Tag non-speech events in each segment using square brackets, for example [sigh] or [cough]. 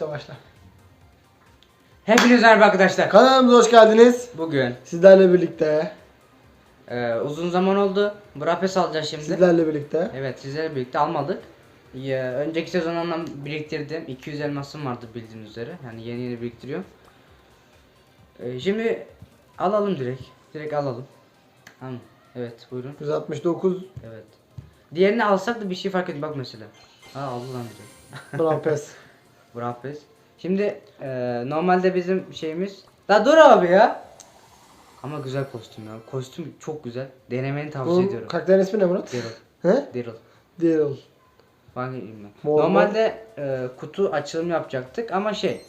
Başla. Hepinize merhaba arkadaşlar. Kanalımıza hoş geldiniz. Bugün Sizlerle birlikte. e, uzun zaman oldu. Brapes alacağız şimdi. Sizlerle birlikte. Evet sizlerle birlikte almadık. Ya, önceki sezondan biriktirdim. 200 elmasım vardı bildiğiniz üzere. Yani yeni yeni biriktiriyorum. E, şimdi alalım direkt. Direkt alalım. Tamam. Evet buyurun. 169 Evet. Diğerini alsak da bir şey fark etmiyor. Bak mesela. Ha aldı lan direkt. Brampes. [laughs] Brapes. Şimdi e, normalde bizim şeyimiz. Da dur abi ya. Ama güzel kostüm ya. Kostüm çok güzel. Denemeni tavsiye Bunun ediyorum. karakterin ismi ne Murat? Daryl. He? Daryl. Daryl. Bakayım ben. Mor, Normalde e, kutu açılım yapacaktık ama şey.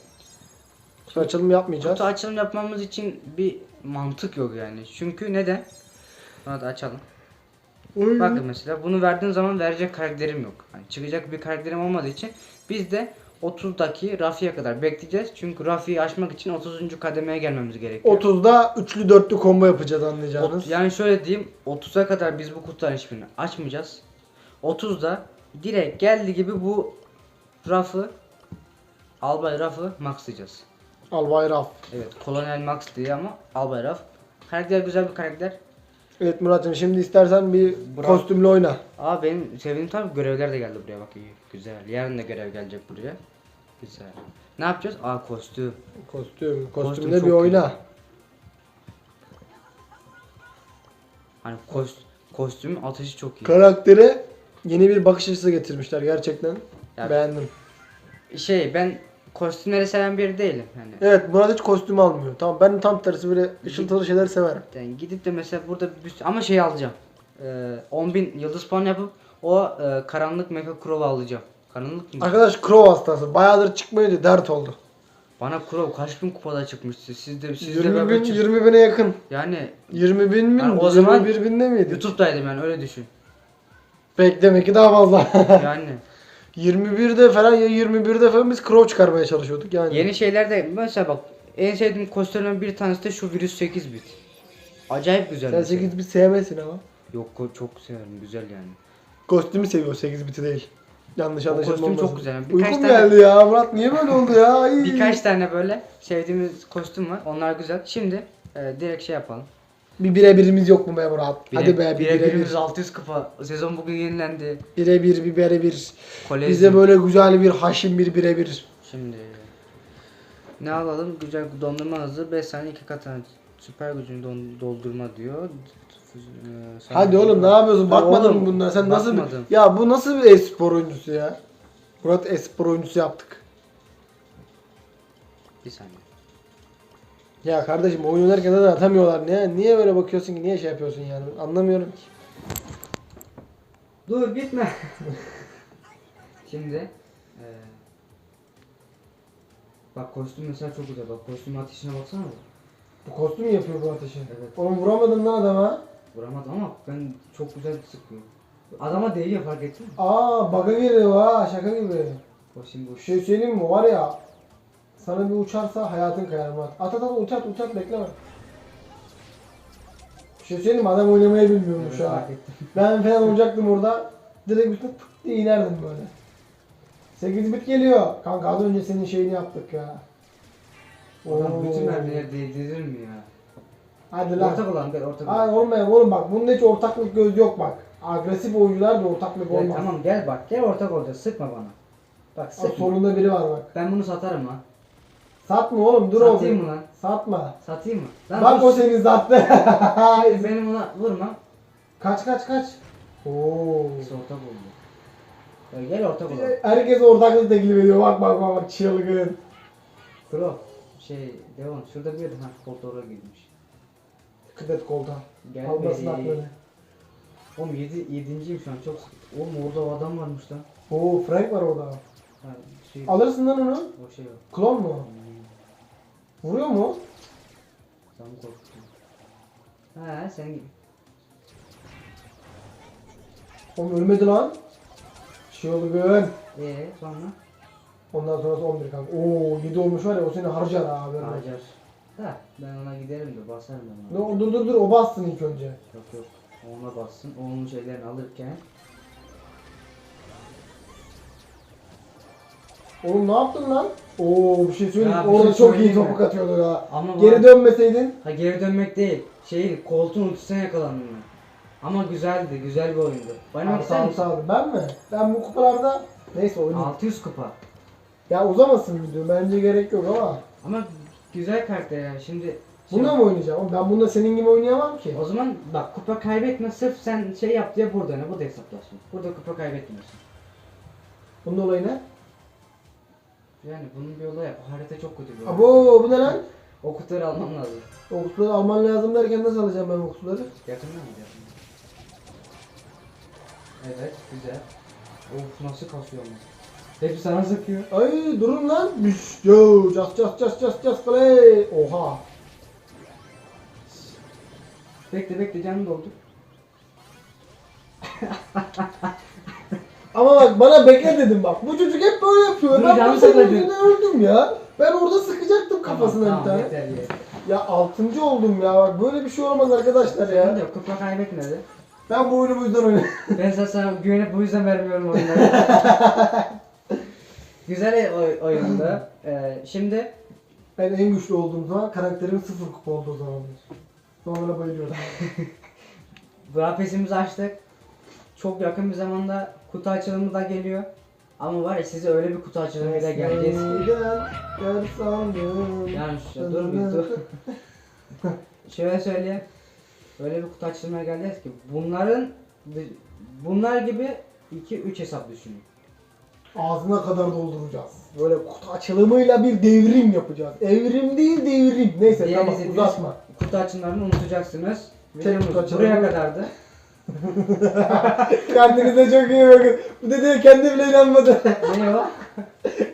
Kutu açılımı yapmayacağız. Kutu açılım yapmamız için bir mantık yok yani. Çünkü neden? Hadi açalım. Oy. Bakın mesela bunu verdiğin zaman verecek karakterim yok. Hani çıkacak bir karakterim olmadığı için biz de 30'daki Rafi'ye kadar bekleyeceğiz. Çünkü Rafi'yi aşmak için 30. kademeye gelmemiz gerekiyor. 30'da üçlü dörtlü combo yapacağız anlayacağınız. Ot- yani şöyle diyeyim 30'a kadar biz bu kutuların hiçbirini açmayacağız. 30'da direkt geldiği gibi bu rafı Albay rafı maxlayacağız. Albay Raf. Evet kolonyal max diye ama Albay raf. Karakter güzel bir karakter. Evet Murat'cığım şimdi istersen bir Bravo. kostümle oyna. Aa benim sevdiğim tabii görevler de geldi buraya bak iyi güzel. Yarın da görev gelecek buraya. Güzel. Ne yapacağız? Aa kostüm. Kostüm. Kostüm Kostümle çok bir oyna. Hani kost kostümün atışı çok iyi. Karaktere yeni bir bakış açısı getirmişler gerçekten. Ya- Beğendim. Şey ben kostümleri seven biri değilim. Hani Evet Murat hiç kostüm almıyor. Tamam ben tam tersi böyle ışıltılı şeyler severim. Yani gidip de mesela burada bir ama şey alacağım. Ee, 10.000 yıldız puan yapıp o e, karanlık mecha Crow'u alacağım. Karanlık mı? Arkadaş Crow hastası. Bayağıdır çıkmıyordu dert oldu. Bana Crow kaç bin kupada çıkmıştı? Siz de siz de 20 beraber bin, çık- 20 bine yakın. Yani 20 bin mi? Yani o zaman 21 binde miydi? YouTube'daydım yani öyle düşün. Pek demek ki daha fazla. [laughs] Yani 21'de falan ya 21'de falan biz Crow çıkarmaya çalışıyorduk yani. yeni şeylerde mesela bak en sevdiğim kostümlerden bir tanesi de şu virüs 8 bit. Acayip güzel. Sen bir şey. 8 bit sevmezsin ama. Yok ko- çok severim güzel yani. Kostümü seviyor 8 biti değil. Yanlış O anlaşılma kostüm çok güzel. Birkaç Uykum tane- geldi ya Murat niye böyle oldu ya? Ay. Birkaç tane böyle sevdiğimiz kostüm var. Onlar güzel. Şimdi e, direkt şey yapalım. Bir birebirimiz yok mu be Murat? Hadi be bir bire birebir. birimiz 600 kupa. Sezon bugün yenilendi. Birebir bir birebir. Kolej. Bize böyle güzel bir haşim bir birebir. Şimdi ne alalım? Güzel dondurma hızı 5 saniye 2 katına süper gücünü don- doldurma diyor. Ee, Hadi oğlum ne yapıyorsun? Ya Bakmadın mı bunlara? Sen nasıl bir... bakmadım. Ya bu nasıl bir e-spor oyuncusu ya? Murat e-spor oyuncusu yaptık. Bir saniye. Ya kardeşim oyun oynarken de atamıyorlar. Niye, niye böyle bakıyorsun ki? Niye şey yapıyorsun yani? Anlamıyorum ki. Dur gitme. [laughs] Şimdi eee Bak kostüm mesela çok güzel. Bak kostüm ateşine baksana. Bu kostüm mü yapıyor bu ateşi? Evet. Oğlum vuramadın lan adama. Vuramadım ama ben çok güzel sıkıyor. Adama değiyor fark ettin mi? Aa bug'a giriyor ha şaka gibi. Bu. Bir şey söyleyeyim mi? Var ya sana bir uçarsa hayatın kayar Murat. At at at uçart uçart bekleme. Bir şey söyleyeyim mi? Adam oynamayı bilmiyormuş Evet, ha. fark ettim. Ben falan olacaktım orada. Direkt üstüne tık diye inerdim böyle. 8 bit geliyor. Kanka az önce senin şeyini yaptık ya. Adam Oo. bütün mermileri değdirir mi ya? Hadi lan. Ortak olan gel ortak Hayır olan. olmayan oğlum bak bunda hiç ortaklık göz yok bak. Agresif oyuncular da ortaklık Gel, olmaz. tamam gel bak gel ortak olacağız sıkma bana. Bak Aa, sıkma. solunda biri var bak. Ben bunu satarım ha. Satma oğlum dur Satayım oğlum. mı lan? Satma. Satayım mı? Lan Bak dur. o seni sattı. Hayır, [laughs] benim ona vurma. kaç kaç kaç. Oo. Biz ortak oldu. Ya gel ortak olalım. Herkes ortaklık teklif ediyor. Bak bak bak bak çılgın. Bro şey Devon şurada bir yerde ha koltuğa girmiş. Dikkat et koltuğa. Gel Almasın aklını. Oğlum yedi, yedinciyim şu an çok sıkı. Oğlum orada o adam varmış lan. Oo Frank var orada. Ha, şey, Alırsın lan onu. o şey o. Klon mu? Hmm, Vuruyor mu? Sen korktun. Ha sen Oğlum ölmedi lan. Çılgın. Eee sonra Ondan sonrası 11 kanka. Oo 7 olmuş var ya o seni harcar ha. haberin olsun. harcar. Da ben ona giderim de basarım ben ona. o- dur dur dur o bassın ilk önce. Yok yok. Ona bassın. Onun şeylerini alırken. Oğlum ne yaptın lan? Oo bir şey söyleyeyim. Ya bir Orada şey çok iyi söyleyeyim mi? topuk atıyordu ya. Ama Geri var- dönmeseydin. Ha geri dönmek değil. Şeyin koltuğun ultisine yakalandım ben. Ama güzeldi, güzel bir oyundu. Sağ ister ol misin? sağ ol. Ben mi? Ben bu kupalarda neyse oynayayım. 600 kupa. Ya uzamasın video. Bence gerek yok ama. Ama güzel karakter yani şimdi. Bunda mı oynayacağım? Oğlum Ben bunda senin gibi oynayamam ki. O zaman bak kupa kaybetme sırf sen şey yap diye burada ne bu da hesaplaşma. Burada kupa kaybetmiyorsun. Bunun olayı ne? Yani bunun bir olayı o harita çok kötü bir oyun. Abo bu ne lan? O kutuları almam lazım. O kutuları alman lazım derken nasıl alacağım ben o kutuları? Yakında mı yakında? Evet güzel. Of nasıl kasıyor ama. Hepsi sana sıkıyor. Ay durun lan. Yo, cas cas cas cas cas play. Oha. Bekle bekle canım doldu. Ama bak bana bekle dedim bak. Bu çocuk hep böyle yapıyor. Dur, ben bu yüzünden öldüm ya. Ben orada sıkacaktım kafasına tamam, bir tane. Yeter yeter. Ya altıncı oldum ya. Bak böyle bir şey olmaz arkadaşlar ya. yok kupa kaybetmedi. Ben bu oyunu bu yüzden oynadım. Ben sana, sana güvenip bu yüzden vermiyorum oyunları. [laughs] Güzel oy- oyundu. [laughs] Ee, şimdi Ben en güçlü olduğum zaman karakterim sıfır kupa oldu o zamanlar. Sonra bayılıyorum. [laughs] Grafesimizi açtık. Çok yakın bir zamanda kutu açılımı da geliyor. Ama var ya size öyle bir kutu açılımıyla geleceğiz ki. Gel, gel sandım. Yani şu, dur bir dur. [laughs] Şöyle söyleyeyim. Öyle bir kutu açılımına geleceğiz ki bunların bunlar gibi 2-3 hesap düşünün. Ağzına kadar dolduracağız. Böyle kutu açılımıyla bir devrim yapacağız. Evrim değil devrim. Neyse Diğer tamam izlediğiniz uzatma. Kutu açılımlarını unutacaksınız. Tek Videomuz kutu açılımı- buraya kadardı. [laughs] Kendinize çok iyi bakın. Bu dediğe kendi bile inanmadı. ne o?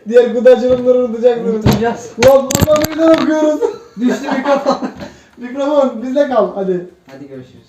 Diğer kutu açılımları unutacaksınız. Unutacağız. Ulan buradan meydan okuyoruz. Düştü mikrofon. [laughs] Mikrofon bizde kal hadi. Hadi görüşürüz.